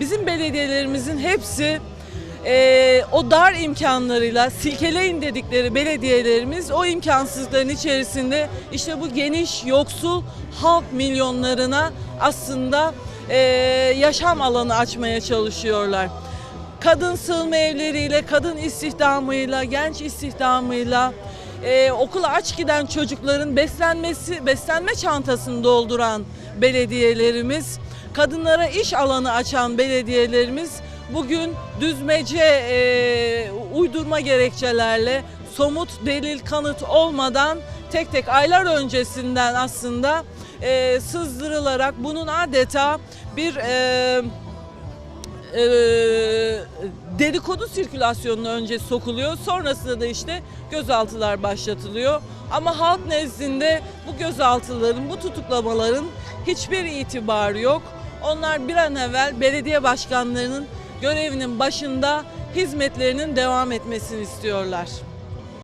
Bizim belediyelerimizin hepsi e, o dar imkanlarıyla silkeleyin dedikleri belediyelerimiz o imkansızlıkların içerisinde işte bu geniş yoksul halk milyonlarına aslında e, yaşam alanı açmaya çalışıyorlar. Kadın sığınma evleriyle, kadın istihdamıyla, genç istihdamıyla, e, okula aç giden çocukların beslenmesi, beslenme çantasını dolduran belediyelerimiz, kadınlara iş alanı açan belediyelerimiz bugün düzmece e, uydurma gerekçelerle somut delil kanıt olmadan tek tek aylar öncesinden aslında e, sızdırılarak bunun adeta bir e, e, dedikodu sirkülasyonuna önce sokuluyor. Sonrasında da işte gözaltılar başlatılıyor. Ama halk nezdinde bu gözaltıların, bu tutuklamaların hiçbir itibarı yok. Onlar bir an evvel belediye başkanlarının görevinin başında hizmetlerinin devam etmesini istiyorlar.